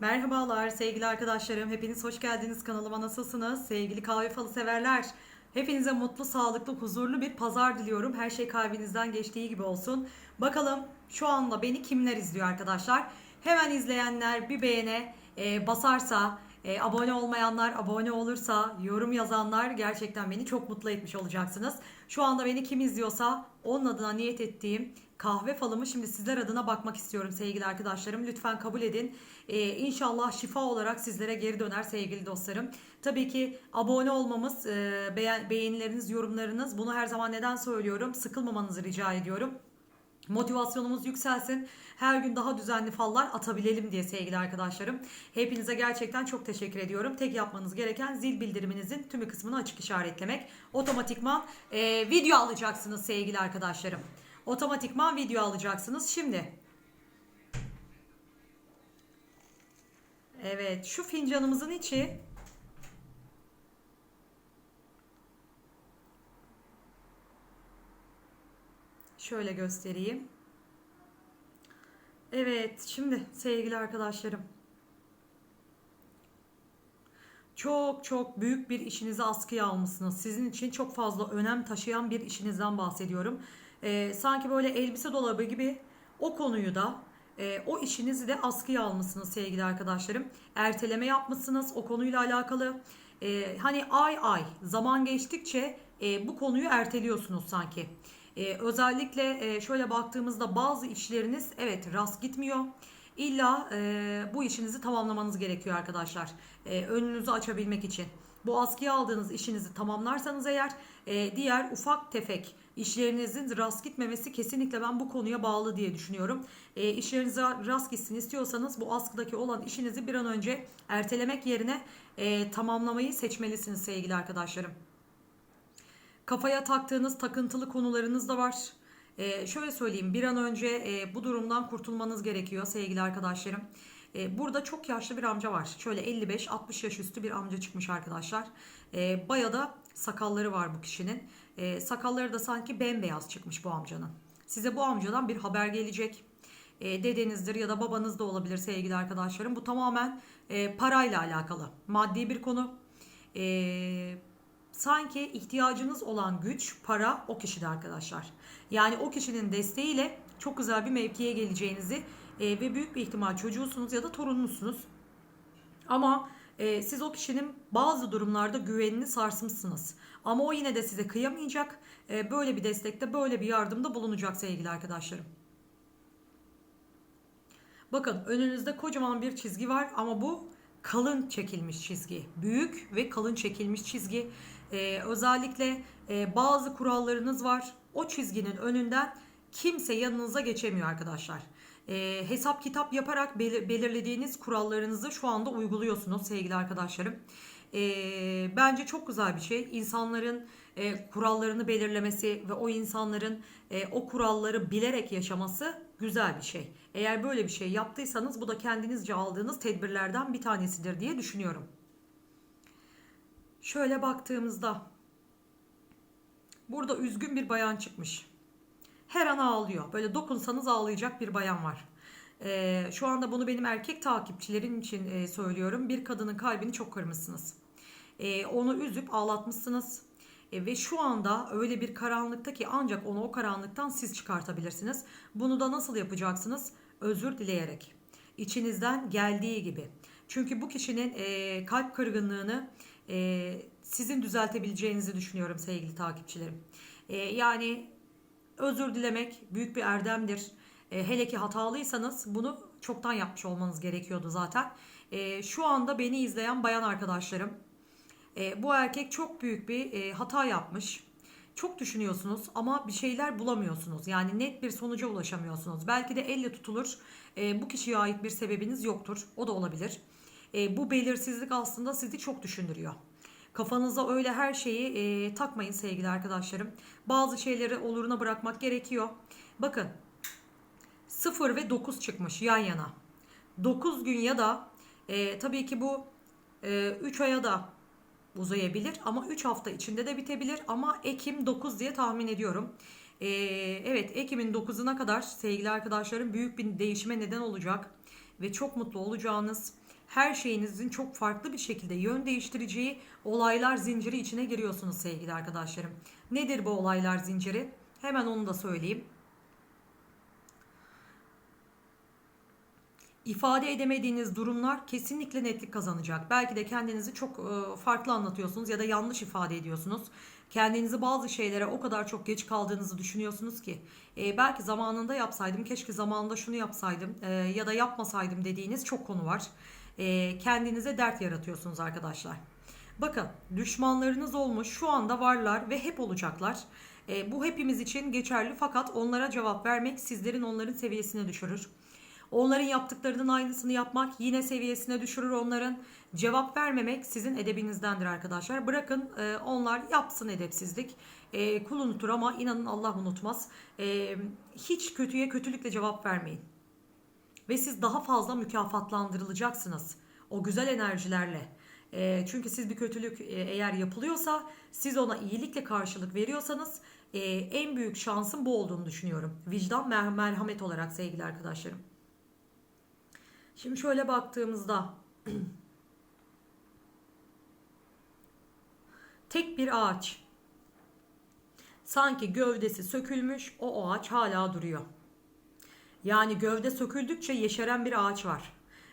Merhabalar sevgili arkadaşlarım. Hepiniz hoş geldiniz kanalıma. Nasılsınız? Sevgili kahve falı severler. Hepinize mutlu, sağlıklı, huzurlu bir pazar diliyorum. Her şey kalbinizden geçtiği gibi olsun. Bakalım şu anda beni kimler izliyor arkadaşlar? Hemen izleyenler bir beğene e, basarsa, e, abone olmayanlar abone olursa, yorum yazanlar gerçekten beni çok mutlu etmiş olacaksınız. Şu anda beni kim izliyorsa onun adına niyet ettiğim kahve falımı şimdi sizler adına bakmak istiyorum sevgili arkadaşlarım. Lütfen kabul edin. Ee, inşallah şifa olarak sizlere geri döner sevgili dostlarım. Tabii ki abone olmamız, e, beğen, beğenileriniz, yorumlarınız bunu her zaman neden söylüyorum? Sıkılmamanızı rica ediyorum. Motivasyonumuz yükselsin. Her gün daha düzenli fallar atabilelim diye sevgili arkadaşlarım. Hepinize gerçekten çok teşekkür ediyorum. Tek yapmanız gereken zil bildiriminizin tümü kısmını açık işaretlemek. Otomatikman e, video alacaksınız sevgili arkadaşlarım. Otomatikman video alacaksınız. Şimdi Evet şu fincanımızın içi Şöyle göstereyim. Evet, şimdi sevgili arkadaşlarım. Çok çok büyük bir işinizi askıya almışsınız. Sizin için çok fazla önem taşıyan bir işinizden bahsediyorum. Ee, sanki böyle elbise dolabı gibi o konuyu da e, o işinizi de askıya almışsınız sevgili arkadaşlarım. Erteleme yapmışsınız o konuyla alakalı. Ee, hani ay ay zaman geçtikçe e, bu konuyu erteliyorsunuz sanki. Ee, özellikle e, şöyle baktığımızda bazı işleriniz evet rast gitmiyor. İlla e, bu işinizi tamamlamanız gerekiyor arkadaşlar. E, önünüzü açabilmek için. Bu askıya aldığınız işinizi tamamlarsanız eğer e, diğer ufak tefek işlerinizin rast gitmemesi kesinlikle ben bu konuya bağlı diye düşünüyorum. E, işlerinize rast gitsin istiyorsanız bu askıdaki olan işinizi bir an önce ertelemek yerine e, tamamlamayı seçmelisiniz sevgili arkadaşlarım. Kafaya taktığınız takıntılı konularınız da var. Ee, şöyle söyleyeyim bir an önce e, bu durumdan kurtulmanız gerekiyor sevgili arkadaşlarım. Ee, burada çok yaşlı bir amca var. Şöyle 55-60 yaş üstü bir amca çıkmış arkadaşlar. Ee, Baya da sakalları var bu kişinin. Ee, sakalları da sanki bembeyaz çıkmış bu amcanın. Size bu amcadan bir haber gelecek. Ee, dedenizdir ya da babanız da olabilir sevgili arkadaşlarım. Bu tamamen e, parayla alakalı. Maddi bir konu. Eee sanki ihtiyacınız olan güç, para o kişide arkadaşlar. Yani o kişinin desteğiyle çok güzel bir mevkiye geleceğinizi e, ve büyük bir ihtimal çocuğusunuz ya da torununuzsunuz. Ama e, siz o kişinin bazı durumlarda güvenini sarsmışsınız. Ama o yine de size kıyamayacak. E, böyle bir destekte, böyle bir yardımda bulunacak sevgili arkadaşlarım. Bakın önünüzde kocaman bir çizgi var ama bu kalın çekilmiş çizgi. Büyük ve kalın çekilmiş çizgi. Ee, özellikle e, bazı kurallarınız var. O çizginin önünden kimse yanınıza geçemiyor arkadaşlar. Ee, hesap kitap yaparak belir- belirlediğiniz kurallarınızı şu anda uyguluyorsunuz sevgili arkadaşlarım. Ee, bence çok güzel bir şey. İnsanların e, kurallarını belirlemesi ve o insanların e, o kuralları bilerek yaşaması güzel bir şey. Eğer böyle bir şey yaptıysanız bu da kendinizce aldığınız tedbirlerden bir tanesidir diye düşünüyorum. Şöyle baktığımızda burada üzgün bir bayan çıkmış. Her an ağlıyor. Böyle dokunsanız ağlayacak bir bayan var. Ee, şu anda bunu benim erkek takipçilerim için e, söylüyorum. Bir kadının kalbini çok kırmışsınız. Ee, onu üzüp ağlatmışsınız. E, ve şu anda öyle bir karanlıkta ki ancak onu o karanlıktan siz çıkartabilirsiniz. Bunu da nasıl yapacaksınız? Özür dileyerek. İçinizden geldiği gibi. Çünkü bu kişinin e, kalp kırgınlığını e, sizin düzeltebileceğinizi düşünüyorum sevgili takipçilerim. E, yani özür dilemek büyük bir erdemdir. E, hele ki hatalıysanız bunu çoktan yapmış olmanız gerekiyordu zaten. E, şu anda beni izleyen bayan arkadaşlarım e, bu erkek çok büyük bir e, hata yapmış. Çok düşünüyorsunuz ama bir şeyler bulamıyorsunuz. Yani net bir sonuca ulaşamıyorsunuz. Belki de elle tutulur. E, bu kişiye ait bir sebebiniz yoktur. O da olabilir. E, bu belirsizlik aslında sizi çok düşündürüyor. Kafanıza öyle her şeyi e, takmayın sevgili arkadaşlarım. Bazı şeyleri oluruna bırakmak gerekiyor. Bakın 0 ve 9 çıkmış yan yana. 9 gün ya da e, tabii ki bu 3 aya da uzayabilir ama 3 hafta içinde de bitebilir ama Ekim 9 diye tahmin ediyorum. Ee, evet Ekim'in 9'una kadar sevgili arkadaşlarım büyük bir değişime neden olacak ve çok mutlu olacağınız her şeyinizin çok farklı bir şekilde yön değiştireceği olaylar zinciri içine giriyorsunuz sevgili arkadaşlarım. Nedir bu olaylar zinciri? Hemen onu da söyleyeyim. ifade edemediğiniz durumlar kesinlikle netlik kazanacak. Belki de kendinizi çok e, farklı anlatıyorsunuz ya da yanlış ifade ediyorsunuz. Kendinizi bazı şeylere o kadar çok geç kaldığınızı düşünüyorsunuz ki e, belki zamanında yapsaydım, keşke zamanında şunu yapsaydım e, ya da yapmasaydım dediğiniz çok konu var. E, kendinize dert yaratıyorsunuz arkadaşlar. Bakın düşmanlarınız olmuş, şu anda varlar ve hep olacaklar. E, bu hepimiz için geçerli fakat onlara cevap vermek sizlerin onların seviyesine düşürür. Onların yaptıklarının aynısını yapmak yine seviyesine düşürür onların. Cevap vermemek sizin edebinizdendir arkadaşlar. Bırakın e, onlar yapsın edepsizlik. E, kul unutur ama inanın Allah unutmaz. E, hiç kötüye kötülükle cevap vermeyin. Ve siz daha fazla mükafatlandırılacaksınız. O güzel enerjilerle. E, çünkü siz bir kötülük e, eğer yapılıyorsa siz ona iyilikle karşılık veriyorsanız e, en büyük şansın bu olduğunu düşünüyorum. Vicdan mer- merhamet olarak sevgili arkadaşlarım. Şimdi şöyle baktığımızda tek bir ağaç. Sanki gövdesi sökülmüş, o ağaç hala duruyor. Yani gövde söküldükçe yeşeren bir ağaç var.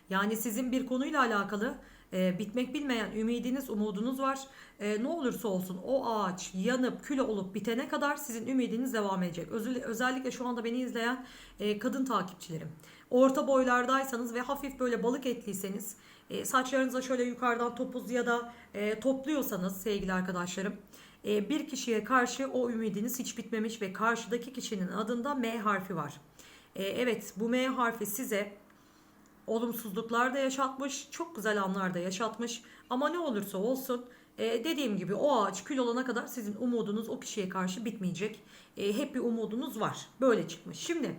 Yani sizin bir konuyla alakalı e, bitmek bilmeyen ümidiniz, umudunuz var. E, ne olursa olsun o ağaç yanıp kül olup bitene kadar sizin ümidiniz devam edecek. Özel, özellikle şu anda beni izleyen e, kadın takipçilerim. Orta boylardaysanız ve hafif böyle balık etliyseniz, e, saçlarınıza şöyle yukarıdan topuz ya da e, topluyorsanız sevgili arkadaşlarım, e, bir kişiye karşı o ümidiniz hiç bitmemiş ve karşıdaki kişinin adında M harfi var. E, evet bu M harfi size olumsuzluklar da yaşatmış, çok güzel anlar da yaşatmış. Ama ne olursa olsun e, dediğim gibi o ağaç kül olana kadar sizin umudunuz o kişiye karşı bitmeyecek. E, hep bir umudunuz var. Böyle çıkmış. Şimdi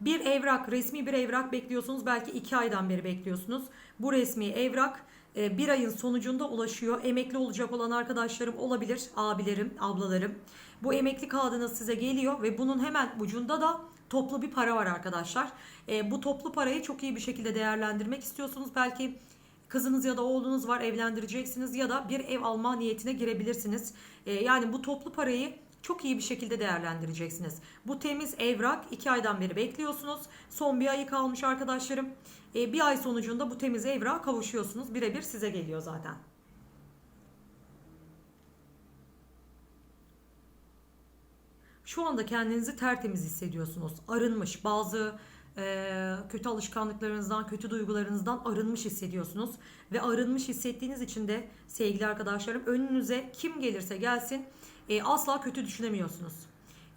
bir evrak, resmi bir evrak bekliyorsunuz. Belki iki aydan beri bekliyorsunuz. Bu resmi evrak bir ayın sonucunda ulaşıyor. Emekli olacak olan arkadaşlarım olabilir. Abilerim, ablalarım. Bu emekli kağıdınız size geliyor ve bunun hemen ucunda da toplu bir para var arkadaşlar. E, bu toplu parayı çok iyi bir şekilde değerlendirmek istiyorsunuz. Belki kızınız ya da oğlunuz var evlendireceksiniz ya da bir ev alma niyetine girebilirsiniz. E, yani bu toplu parayı çok iyi bir şekilde değerlendireceksiniz. Bu temiz evrak 2 aydan beri bekliyorsunuz. Son bir ayı kalmış arkadaşlarım. E, bir ay sonucunda bu temiz evrağa kavuşuyorsunuz. Birebir size geliyor zaten. Şu anda kendinizi tertemiz hissediyorsunuz. Arınmış. Bazı e, kötü alışkanlıklarınızdan, kötü duygularınızdan arınmış hissediyorsunuz. Ve arınmış hissettiğiniz için de sevgili arkadaşlarım önünüze kim gelirse gelsin e, asla kötü düşünemiyorsunuz.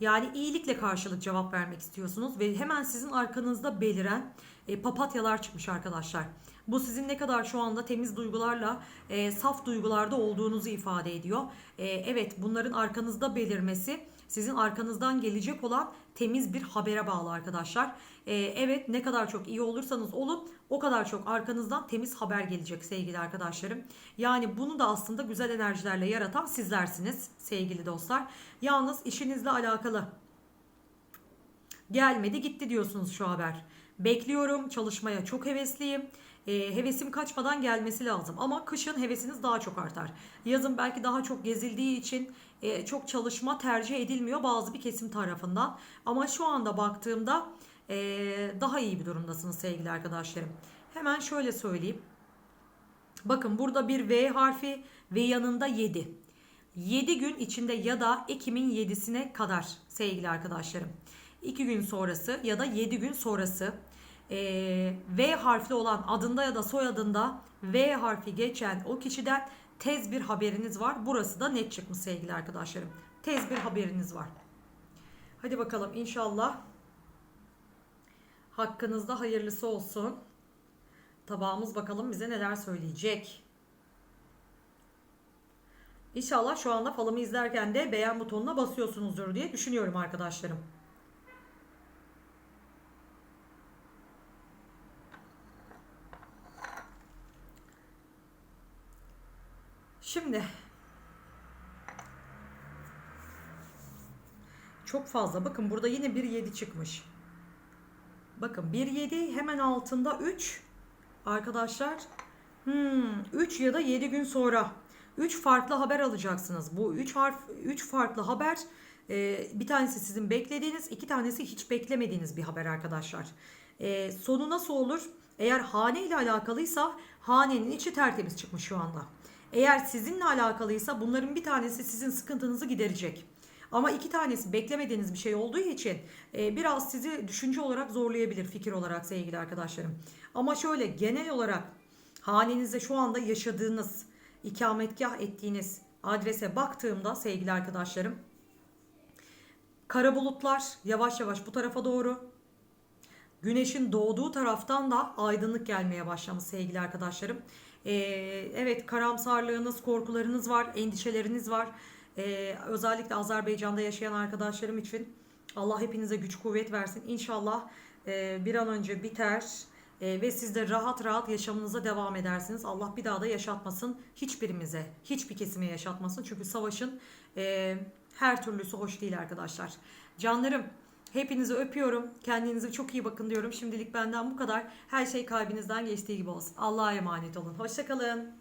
Yani iyilikle karşılık cevap vermek istiyorsunuz ve hemen sizin arkanızda beliren e, papatyalar çıkmış arkadaşlar. Bu sizin ne kadar şu anda temiz duygularla, e, saf duygularda olduğunuzu ifade ediyor. E, evet bunların arkanızda belirmesi sizin arkanızdan gelecek olan temiz bir habere bağlı arkadaşlar. Ee, evet ne kadar çok iyi olursanız olun o kadar çok arkanızdan temiz haber gelecek sevgili arkadaşlarım. Yani bunu da aslında güzel enerjilerle yaratan sizlersiniz sevgili dostlar. Yalnız işinizle alakalı gelmedi gitti diyorsunuz şu haber. Bekliyorum çalışmaya çok hevesliyim. E, hevesim kaçmadan gelmesi lazım. Ama kışın hevesiniz daha çok artar. Yazın belki daha çok gezildiği için e, çok çalışma tercih edilmiyor bazı bir kesim tarafından. Ama şu anda baktığımda e, daha iyi bir durumdasınız sevgili arkadaşlarım. Hemen şöyle söyleyeyim. Bakın burada bir V harfi ve yanında 7. 7 gün içinde ya da Ekim'in 7'sine kadar sevgili arkadaşlarım. 2 gün sonrası ya da 7 gün sonrası e, V harfli olan adında ya da soyadında V harfi geçen o kişiden tez bir haberiniz var. Burası da net çıkmış sevgili arkadaşlarım. Tez bir haberiniz var. Hadi bakalım inşallah hakkınızda hayırlısı olsun. Tabağımız bakalım bize neler söyleyecek. İnşallah şu anda falımı izlerken de beğen butonuna basıyorsunuzdur diye düşünüyorum arkadaşlarım. Şimdi çok fazla. Bakın burada yine bir 7 çıkmış. Bakın bir 7 hemen altında 3 arkadaşlar 3 ya da 7 gün sonra 3 farklı haber alacaksınız. Bu 3 harf 3 farklı haber e, bir tanesi sizin beklediğiniz, iki tanesi hiç beklemediğiniz bir haber arkadaşlar. E, sonu nasıl olur? Eğer hane ile alakalıysa hanenin içi tertemiz çıkmış şu anda. Eğer sizinle alakalıysa bunların bir tanesi sizin sıkıntınızı giderecek. Ama iki tanesi beklemediğiniz bir şey olduğu için e, biraz sizi düşünce olarak zorlayabilir fikir olarak sevgili arkadaşlarım. Ama şöyle genel olarak hanenizde şu anda yaşadığınız, ikametgah ettiğiniz adrese baktığımda sevgili arkadaşlarım kara bulutlar yavaş yavaş bu tarafa doğru Güneşin doğduğu taraftan da aydınlık gelmeye başlamış sevgili arkadaşlarım. Ee, evet karamsarlığınız, korkularınız var, endişeleriniz var. Ee, özellikle Azerbaycan'da yaşayan arkadaşlarım için Allah hepinize güç kuvvet versin. İnşallah e, bir an önce biter e, ve siz de rahat rahat yaşamınıza devam edersiniz. Allah bir daha da yaşatmasın hiçbirimize, hiçbir kesime yaşatmasın. Çünkü savaşın e, her türlüsü hoş değil arkadaşlar. Canlarım Hepinizi öpüyorum. Kendinize çok iyi bakın diyorum. Şimdilik benden bu kadar. Her şey kalbinizden geçtiği gibi olsun. Allah'a emanet olun. Hoşçakalın.